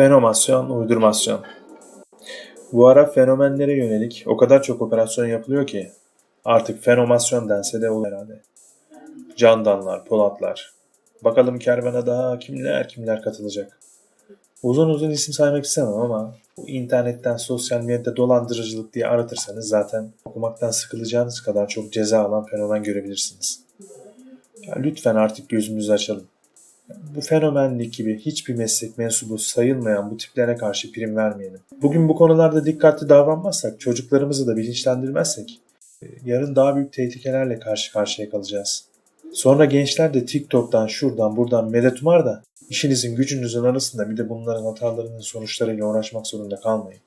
Fenomasyon, uydurmasyon. Bu ara fenomenlere yönelik o kadar çok operasyon yapılıyor ki artık fenomasyon dense de olur herhalde. Candanlar, Polatlar. Bakalım kervana daha kimler kimler katılacak. Uzun uzun isim saymak istemem ama bu internetten sosyal medyada dolandırıcılık diye aratırsanız zaten okumaktan sıkılacağınız kadar çok ceza alan fenomen görebilirsiniz. Ya lütfen artık gözümüzü açalım. Bu fenomenlik gibi hiçbir meslek mensubu sayılmayan bu tiplere karşı prim vermeyelim. Bugün bu konularda dikkatli davranmazsak, çocuklarımızı da bilinçlendirmezsek e, yarın daha büyük tehlikelerle karşı karşıya kalacağız. Sonra gençler de TikTok'tan şuradan buradan medet umar da işinizin gücünüzün arasında bir de bunların hatalarının sonuçlarıyla uğraşmak zorunda kalmayın.